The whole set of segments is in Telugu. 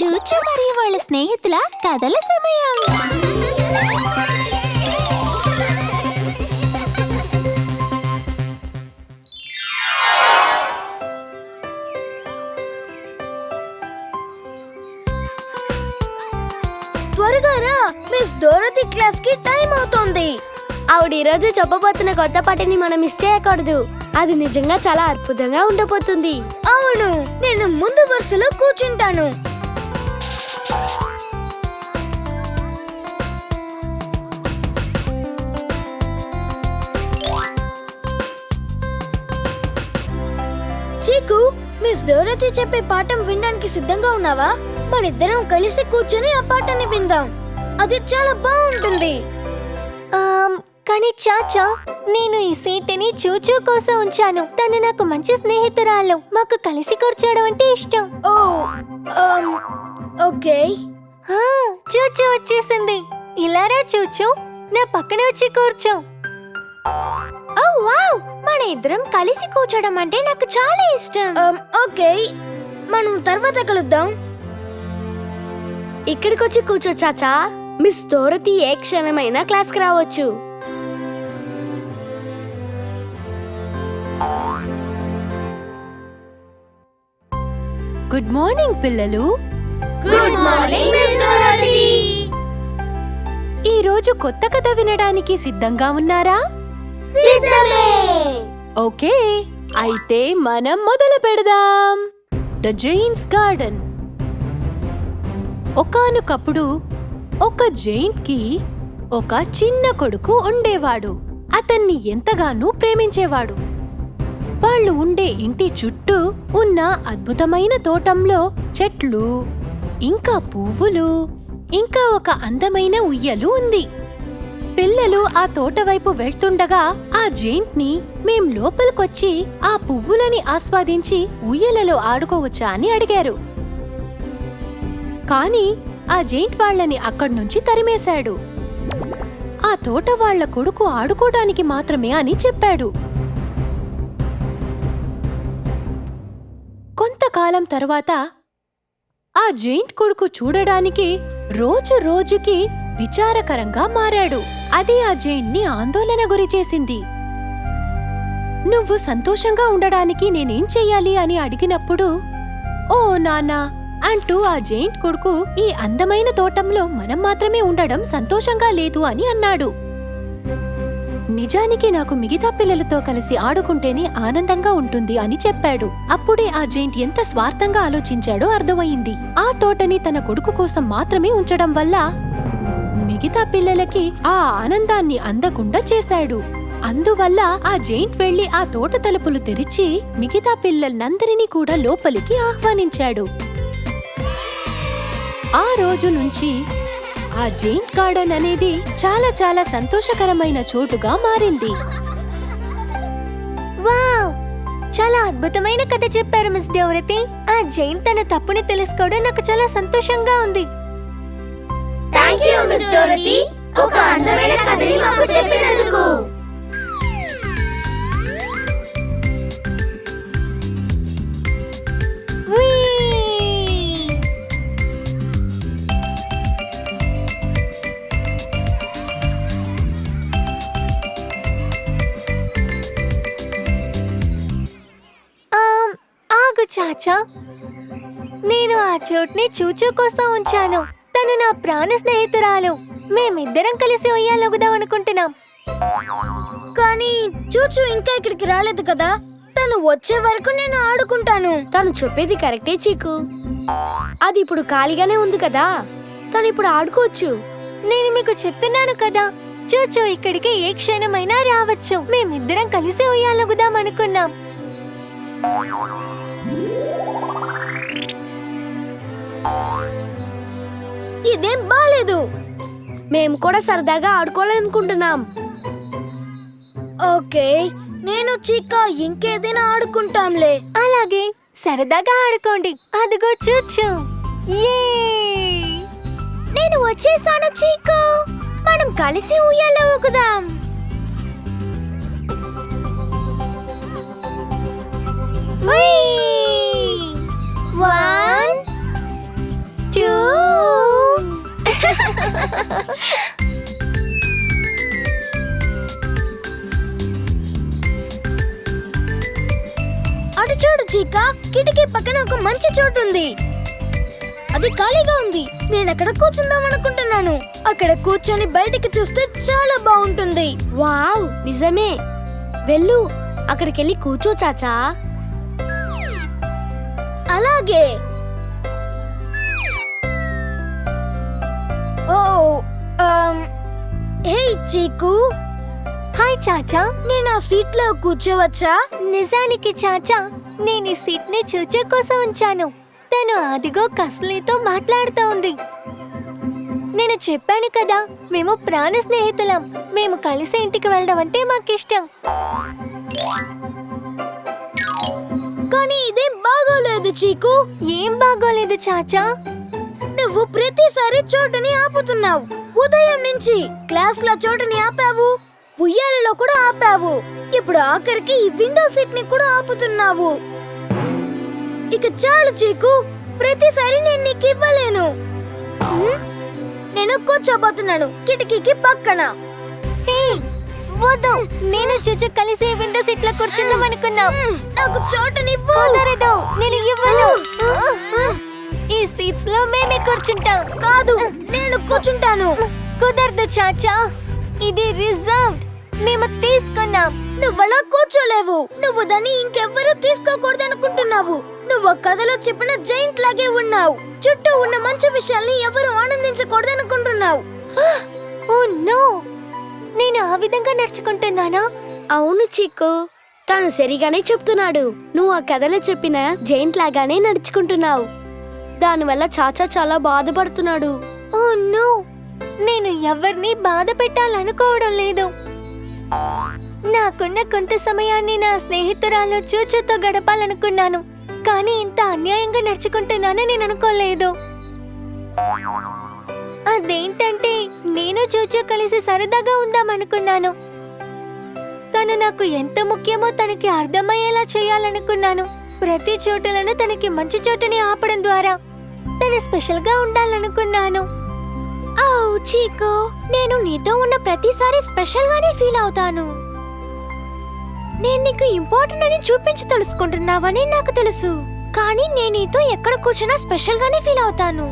చూచు మరియు వాళ్ళ స్నేహితుల కథల సమయం. త్వరగా రా మిస్ డోరతి క్లాస్కి టైం అవుతోంది. ఆవిడ ఈరోజు చెప్పబోతున్న కొత్త పాటని మనం మిస్ చేయకూడదు. అది నిజంగా చాలా అద్భుతంగా ఉండబోతుంది. అవును నేను ముందు వరుసలో కూర్చుంటాను. చీకు మిస్ డోరతి చెప్పే పాఠం వినడానికి సిద్ధంగా ఉన్నావా? మనిద్దరం కలిసి కూర్చొని ఆ పాటని విందాం. అది చాలా బాగుంటుంది. కానీ చాచా నేను ఈ సీటుని చూచూ కోసం ఉంచాను. తను నాకు మంచి స్నేహితురాలు. మాకు కలిసి కూర్చోవడం అంటే ఇష్టం. Oh okay. చూచూ వచ్చేసింది. ఇలారా చూచూ నా పక్కన వచ్చి కూర్చో. Oh wow! మన ఇద్దరం కలిసి కూర్చోడం అంటే నాకు చాలా ఇష్టం. ఓకే. మనం తర్వాత కలుద్దాం. ఇక్కడికి వచ్చి కూర్చో చాచా. మిస్ దోరతి ఏ క్షణమైనా క్లాస్కి రావచ్చు. గుడ్ మార్నింగ్ పిల్లలు. గుడ్ మార్నింగ్ ఈ రోజు కొత్త కథ వినడానికి సిద్ధంగా ఉన్నారా? సిద్ధమే. ఓకే అయితే మనం మొదలు పెడదాం. The giant's garden. ఒకానొకప్పుడు ఒక జైంట్కి ఒక చిన్న కొడుకు ఉండేవాడు. అతన్ని ఎంతగానో ప్రేమించేవాడు. వాళ్ళు ఉండే ఇంటి చుట్టూ ఉన్న అద్భుతమైన తోటంలో చెట్లు ఇంకా పువ్వులు ఇంకా ఒక అందమైన ఉయ్యలు ఉంది. పిల్లలు ఆ తోట వైపు వెళ్తుండగా ఆ జైంట్ని మేం లోపలికొచ్చి ఆ పువ్వులని ఆస్వాదించి ఉయ్యలలో ఆడుకోవచ్చా అని అడిగారు. కాని ఆ జైంట్ వాళ్ళని అక్కడి నుంచి తరిమేశాడు. ఆ తోటవాళ్ళ కొడుకు ఆడుకోడానికి మాత్రమే అని చెప్పాడు. కొంతకాలం తర్వాత ఆ జైంట్ కొడుకు చూడడానికి రోజు రోజుకి విచారకరంగా మారాడు. అది ఆ జైంట్ని ఆందోళన గురిచేసింది నువ్వు సంతోషంగా ఉండడానికి నేనేం చెయ్యాలి? అని అడిగినప్పుడు ఓ నానా అంటూ ఆ జైంట్ కొడుకు ఈ అందమైన తోటంలో మనం మాత్రమే ఉండడం సంతోషంగా లేదు అని అన్నాడు. నిజానికి నాకు మిగతా పిల్లలతో కలిసి ఆడుకుంటేనే ఆనందంగా ఉంటుంది అని చెప్పాడు. అప్పుడే ఆ జైంట్ ఎంత స్వార్థంగా ఆలోచించాడో అర్థమయింది ఆ తోటని తన కొడుకు కోసం మాత్రమే ఉంచడం వల్ల మిగతా పిల్లలకి ఆ ఆనందాన్ని అందకుండా చేశాడు. అందువల్ల ఆ జైంట్ వెళ్ళి ఆ తోట తలుపులు తెరిచి మిగతా పిల్లలందరినీ కూడా లోపలికి ఆహ్వానించాడు. ఆ రోజు నుంచి ఆ జైంట్ గార్డెన్ అనేది చాలా చాలా సంతోషకరమైన చోటుగా మారింది. వావ్! చాలా అద్భుతమైన కథ చెప్పారు మిస్ డోరతి ఆ జైన్ తన తప్పుని తెలుసుకోవడం నాకు చాలా సంతోషంగా ఉంది. థ్యాంక్ యూ మిస్ డోరతి ఒక అందమైన కథని మాకు చెప్పినందుకు. చాచా? నేను ఆ చోటుని చూచూ కోసం ఉంచాను. తను నా ప్రాణ స్నేహితురాలు. మేమిద్దరం కలిసి ఉయ్యాలొగుదాం అనుకుంటున్నాం. కానీ చూచు ఇంకా ఇక్కడికి రాలేదు కదా. తను వచ్చే వరకు నేను ఆడుకుంటాను. తను చెప్పేది కరెక్టే చీకు. అది ఇప్పుడు ఖాళీగానే ఉంది కదా. తను ఇప్పుడు ఆడుకోవచ్చు. నేను మీకు చెప్తున్నాను కదా. చూచూ ఇక్కడికి ఏ క్షణమైనా రావచ్చు. మేమిద్దరం కలిసి ఉయ్యాలొగుదాం అనుకున్నాం. ఇదేం బాలేదు. మేము కూడా సరదాగా ఆడుకోవాలనుకుంటున్నాం. ఓకే నేను చీక ఇంకేదైనా ఆడుకుంటాంలే. అలాగే సరదాగా ఆడుకోండి. అదిగో చూచు. నేను వచ్చేసాను చీకు మనం కలిసి ఉయ్యాల ఊగుదాం. అటు చూడు చీక కిటికీ పక్కన ఒక మంచి చోటు ఉంది అది ఖాళీగా ఉంది. నేను అక్కడ కూర్చుందాం అనుకుంటున్నాను. అక్కడ కూర్చొని బయటికి చూస్తే చాలా బాగుంటుంది. వావ్ నిజమే. వెళ్ళు అక్కడికెళ్ళి కూర్చో చాచా. అలాగే. హే చీకు హాయ్ చాచా నేను ఆ సీట్లో కూర్చోవచ్చా? నిజానికి చాచా నేను ఈ సీట్ని కోసం ఉంచాను. తను అదిగో కస్లీతో మాట్లాడుతూ ఉంది. నేను చెప్పాను కదా మేము ప్రాణ స్నేహితులం. మేము కలిసి ఇంటికి వెళ్ళడం అంటే మాకిష్టం. కానీ ఇదేం బాగోలేదు చీకు ఏం బాగోలేదు చాచా నువ్వు ప్రతిసారి చోటుని ఆపుతున్నావు. ఉదయం నుంచి క్లాస్లో చోటుని ఆపావు ఉయ్యాలలో కూడా ఆపావు. ఇప్పుడు ఆఖరికి ఈ విండో సీట్ని కూడా ఆపుతున్నావు. ఇక చాలు చీకు ప్రతిసారి నేను నీకు ఇవ్వలేను. నేను కూర్చోబోతున్నాను కిటికీకి పక్కన. వద్దు. నేను చూచు కలిసి విండో సీట్లో కూర్చుందాం అనుకున్నాం. నాకు చోటునివ్వు. నేను ఇవ్వను. ఈ సీట్స్లో మేమే కూర్చుంటాం. కాదు నేను కూర్చుంటాను. కుదరదు చాచా. ఇది రిజర్వ్డ్. మేము తీసుకున్నాం. నువ్వలా కూర్చోలేవు. నువ్వు దాన్ని ఇంకెవ్వరూ తీసుకోకూడదు అనుకుంటున్నావు నువ్వు కథలో చెప్పిన జైంట్ లాగే ఉన్నావు. చుట్టూ ఉన్న మంచి విషయాల్ని ఎవరు ఆనందించకూడదు అనుకుంటున్నావు ఓ నో! నేను ఆ విధంగా నడుచుకుంటున్నానా? అవును చిక్కు తాను సరిగానే చెప్తున్నాడు. నువ్వు ఆ కథలో చెప్పిన జైంట్ లాగానే నడుచుకుంటున్నావు. దానివల్ల చాచా చాలా బాధపడుతున్నాడు. Oh no! నేను ఎవరిని బాధ పెట్టాలనుకోవడం లేదు. నాకున్న కొంత సమయాన్ని నా స్నేహితురాలు చూచుతో గడపాలనుకున్నాను. కానీ ఇంత అన్యాయంగా నడుచుకుంటున్నానని నేను అనుకోలేదు. అదేంటంటే నేను చూచు కలిసి సరదాగా ఉందామనుకున్నాను. తను నాకు ఎంత ముఖ్యమో తనకి అర్థమయ్యేలా చేయాలనుకున్నాను. ప్రతి చోటులను తనకి మంచి చోటుని ఆపడం ద్వారా. తను స్పెషల్గా ఉండాలనుకున్నాను. చీకు నేను నీతో ఉన్న ప్రతిసారి స్పెషల్గానే ఫీల్ అవుతాను. నేను నీకు ఇంపార్టెంట్ అని చూపించి తెలుసుకుంటున్నావని నాకు తెలుసు. కానీ నేను నీతో ఎక్కడ కూర్చున్నా స్పెషల్గానే ఫీల్ అవుతాను.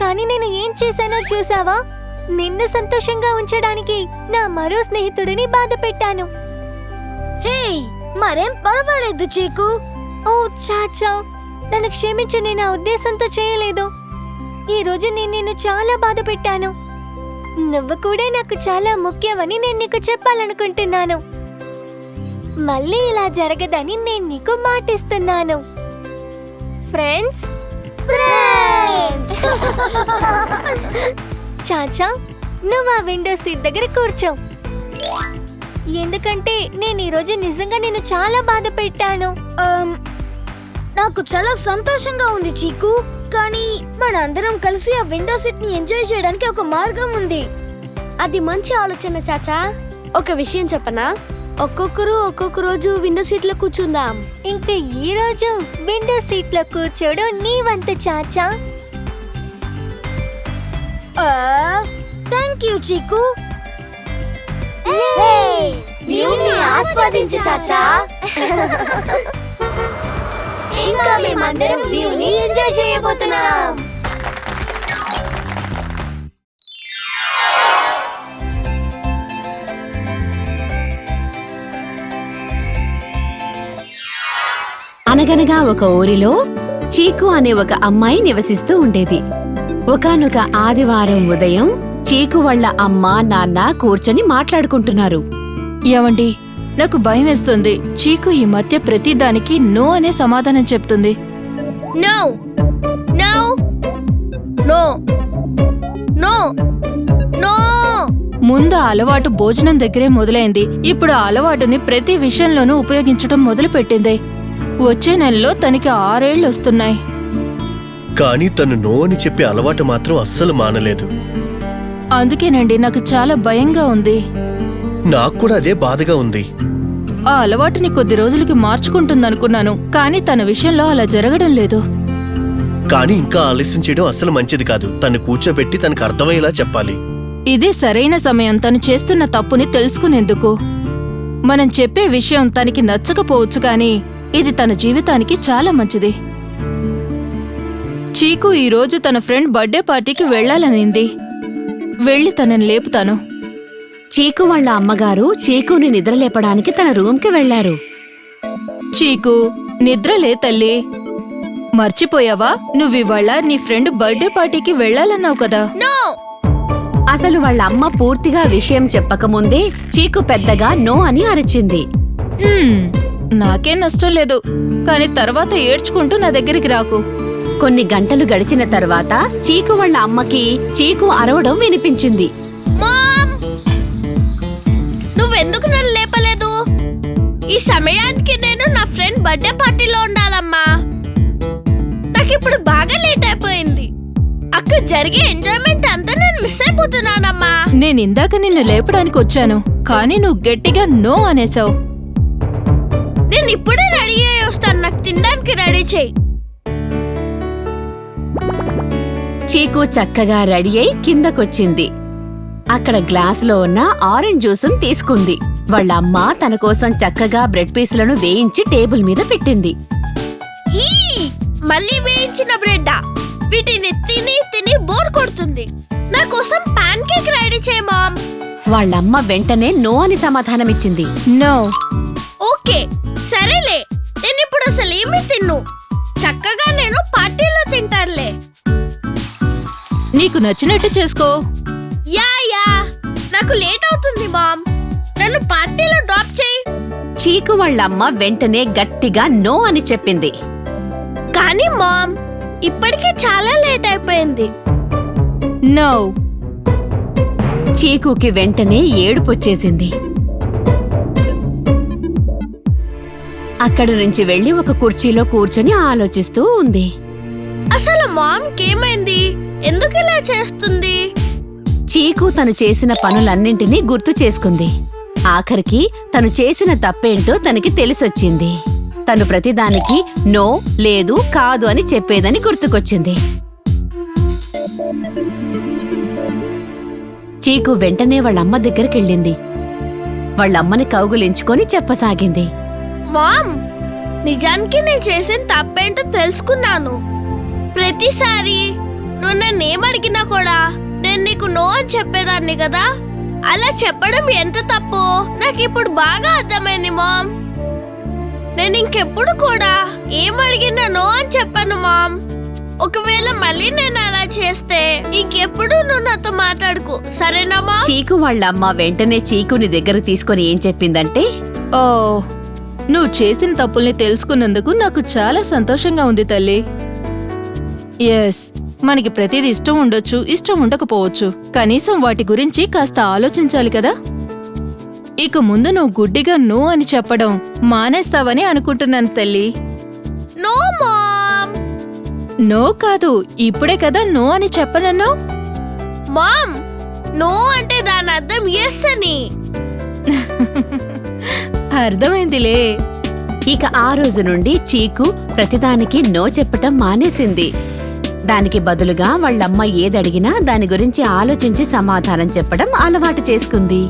కానీ నేను ఏం చేశానో చూసావా? నిన్ను సంతోషంగా ఉంచడానికి నా మరో స్నేహితుడిని బాధ పెట్టాను. హే మరేం పర్వాలేదు చీకు. ఓ చాచా నన్ను క్షమించు నేను ఆ ఉద్దేశంతో చేయలేదు. ఈ రోజు నేను నిన్ను చాలా బాధ పెట్టాను. నువ్వు కూడా నాకు చాలా ముఖ్యమని నేను నీకు చెప్పాలనుకుంటున్నాను. మళ్ళీ ఇలా జరగదని నేను నీకు మాటిస్తున్నాను. Friends friends! చాచా నువ్వు ఆ విండో సీట్ దగ్గర కూర్చో. ఎందుకంటే నేను ఈరోజు నిజంగా నిన్ను చాలా బాధ పెట్టాను. Um, నాకు చాలా సంతోషంగా ఉంది చీకు. కానీ మనందరం కలిసి ఆ విండో సీట్ని ఎంజాయ్ చేయడానికి ఒక మార్గం ఉంది. అది మంచి ఆలోచన చాచా. ఒక విషయం చెప్పనా? ఒక్కొక్కరు ఒక్కొక్క రోజు విండో సీట్లో కూర్చుందాం. ఇంకా ఈ రోజు విండో సీట్లో కూర్చోడం నీ వంతు చాచా. థ్యాంక్ యూ చీకు. ఆస్వాదించు చాచా. ఇంకా మేమందరం వ్యూని ఎంజాయ్ చేయబోతున్నాం. అనగనగా ఒక ఊరిలో చీకు అనే ఒక అమ్మాయి నివసిస్తూ ఉండేది. ఒకానొక ఆదివారం ఉదయం చీకు వాళ్ళ అమ్మ నాన్న కూర్చొని మాట్లాడుకుంటున్నారు. ఏమండి? నాకు భయం వేస్తుంది. చీకు ఈ మధ్య ప్రతిదానికి నో అనే సమాధానం చెప్తుంది. No. No. No. No. No. ముందు ఆ అలవాటు భోజనం దగ్గరే మొదలైంది. ఇప్పుడు ఆ అలవాటుని ప్రతి విషయంలోనూ ఉపయోగించడం మొదలుపెట్టింది. వచ్చే నెలలో తనకి ఆరేళ్ళు వస్తున్నాయి. కానీ తను నో అని చెప్పే అలవాటు మాత్రం అస్సలు మానలేదు. అందుకేనండి నాకు చాలా భయంగా ఉంది. నాకు కూడా అదే బాధగా ఉంది. ఆ అలవాటుని కొద్ది రోజులకి మార్చుకుంటుందనుకున్నాను కానీ తన విషయంలో అలా జరగడం లేదు. కానీ ఇంకా ఆలస్యం చేయడం అస్సలు మంచిది కాదు. తను కూర్చోబెట్టి తనకు అర్థమయ్యేలా చెప్పాలి. ఇదే సరైన సమయం తను చేస్తున్న తప్పుని తెలుసుకునేందుకు. మనం చెప్పే విషయం తనకి నచ్చకపోవచ్చు కానీ ఇది తన జీవితానికి చాలా మంచిది. చీకు ఈరోజు తన ఫ్రెండ్ బర్త్డే పార్టీకి వెళ్ళాలనింది. వెళ్ళి తనని లేపుతాను. చీకు వాళ్ళ అమ్మగారు చీకుని నిద్రలేపడానికి తన రూమ్కి వెళ్ళారు చీకు నిద్రలే తల్లి. మర్చిపోయావా? నువ్వివాళ నీ ఫ్రెండ్ బర్త్డే పార్టీకి వెళ్ళాలన్నావు కదా. నో! అసలు వాళ్ళ అమ్మ పూర్తిగా విషయం చెప్పకముందే చీకు పెద్దగా నో అని అరిచింది. హ్మ్, నాకేం నష్టం లేదు. కానీ తర్వాత ఏడ్చుకుంటూ నా దగ్గరికి రాకు. కొన్ని గంటలు గడిచిన తర్వాత చీకు వాళ్ళ అమ్మకి చీకు అరవడం వినిపించింది. సమయానికి నేను నా ఫ్రెండ్ బర్త్డే పార్టీలో ఉండాలమ్మా. నాకు ఇప్పుడు బాగా లేట్ అయిపోయింది. అక్కడ జరిగే ఎంజాయ్మెంట్ అంతా నేను మిస్ అయిపోతున్నానమ్మా. నేను ఇందాక నిన్ను లేపడానికి వచ్చాను కానీ నువ్వు గట్టిగా నో అనేసావు. నేను ఇప్పుడే రెడీ అయ్యి వస్తాను నాకు తినడానికి రెడీ చేయి. చీకు చక్కగా రెడీ అయి కిందకొచ్చింది. అక్కడ గ్లాసులో ఉన్న ఆరెంజ్ జ్యూసును తీసుకుంది. వాళ్ళ అమ్మ తన కోసం చక్కగా బ్రెడ్ పీసులను వేయించి టేబుల్ మీద పెట్టింది. ఈ మళ్ళీ వేయించిన బ్రెడ్ వీటిని తిని తిని బోర్ కొడుతుంది. నా కోసం పాన్ కేక్ రెడీ చేయి మామ్. వాళ్ళమ్మ వెంటనే నో అని సమాధానమిచ్చింది. నో. ఓకే సరేలే. నేను ఇప్పుడు అసలు ఏమీ తిన్ను. చక్కగా నేను పార్టీలో తింటానులే. నీకు నచ్చినట్టు చేసుకో. నాకు లేట్ అవుతుంది మామ్. నన్ను పార్టీలో డ్రాప్ చేయి. చీకు వాళ్ళమ్మ వెంటనే గట్టిగా నో అని చెప్పింది. కానీ మామ్ ఇప్పటికే చాలా లేట్ అయిపోయింది. నో. చీకుకి వెంటనే ఏడుపొచ్చేసింది అక్కడి నుంచి వెళ్ళి ఒక కుర్చీలో కూర్చొని ఆలోచిస్తూ ఉంది. అసలు మామ్కి ఏమైంది? ఎందుకు ఇలా చేస్తుంది? చీకు తను చేసిన పనులన్నింటినీ గుర్తు చేసుకుంది. ఆఖరికి తను చేసిన తప్పేంటో తనకి తెలిసొచ్చింది. తను ప్రతిదానికి నో లేదు కాదు అని చెప్పేదని గుర్తుకొచ్చింది. చీకు వెంటనే వాళ్ళమ్మ దగ్గరికెళ్ళింది. వాళ్ళమ్మని కౌగులించుకొని చెప్పసాగింది. మామ్ నిజానికి నేను చేసిన తప్పేంటో తెలుసుకున్నాను. ప్రతిసారి నువ్వు నన్ను ఏమడిగినా కూడా నేను నీకు నో అని చెప్పేదాన్ని కదా? అలా చెప్పడం ఎంత తప్పు? నాకు ఇప్పుడు బాగా అర్థమైంది మామ్. నేను ఇంకెప్పుడు కూడా ఏమడిగినా నో అని చెప్పాను మామ్. ఒకవేళ మళ్ళీ నేను అలా చేస్తే ఇంకెప్పుడు నువ్వు నాతో మాట్లాడుకు సరేనా మామ్? చీకు వాళ్ళమ్మ వెంటనే చీకుని దగ్గర తీసుకొని ఏం చెప్పిందంటే ఓ నువ్వు చేసిన తప్పుల్ని తెలుసుకున్నందుకు నాకు చాలా సంతోషంగా ఉంది తల్లి. ఎస్ మనకి ప్రతిదీ ఇష్టం ఉండొచ్చు ఇష్టం ఉండకపోవచ్చు. కనీసం వాటి గురించి కాస్త ఆలోచించాలి కదా? ఇక ముందు నువ్వు గుడ్డిగా నో అని చెప్పడం మానేస్తావని అనుకుంటున్నాను తల్లి. No ma'am! నో కాదు ఇప్పుడే కదా నో అని చెప్పనన్నావు? మామ్! నో అంటే దాని అర్థం ఎస్ అని. అర్థమైందిలే. ఇక ఆ రోజు నుండి చీకు ప్రతిదానికి నో చెప్పటం మానేసింది. దానికి బదులుగా వాళ్ళమ్మ ఏదడిగినా దాని గురించి ఆలోచించి సమాధానం చెప్పడం అలవాటు చేసుకుంది.